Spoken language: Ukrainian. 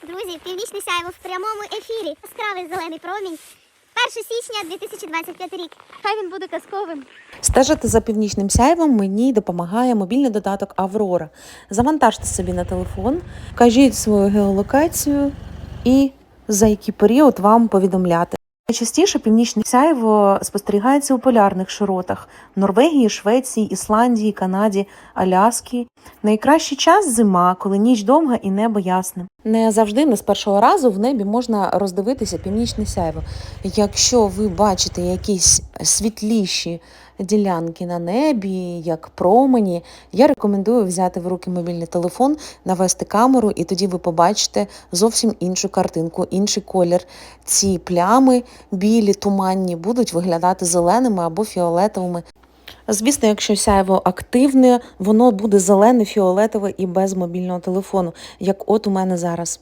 Друзі, північне сяйво в прямому ефірі. Яскравий зелений промінь. 1 січня 2025 рік. Хай він буде казковим. Стежити за північним сяйвом мені допомагає мобільний додаток Аврора. Завантажте собі на телефон, кажіть свою геолокацію і за який період вам повідомляти. Найчастіше північне сяйво спостерігається у полярних широтах Норвегії, Швеції, Ісландії, Канаді, Аляскі. Найкращий час зима, коли ніч довга і небо ясне. Не завжди не з першого разу в небі можна роздивитися північне сяйво. Якщо ви бачите якісь світліші ділянки на небі, як промені, я рекомендую взяти в руки мобільний телефон, навести камеру, і тоді ви побачите зовсім іншу картинку, інший колір. Ці плями білі, туманні будуть виглядати зеленими або фіолетовими. Звісно, якщо сяйво активне, воно буде зелене, фіолетове і без мобільного телефону, як от у мене зараз.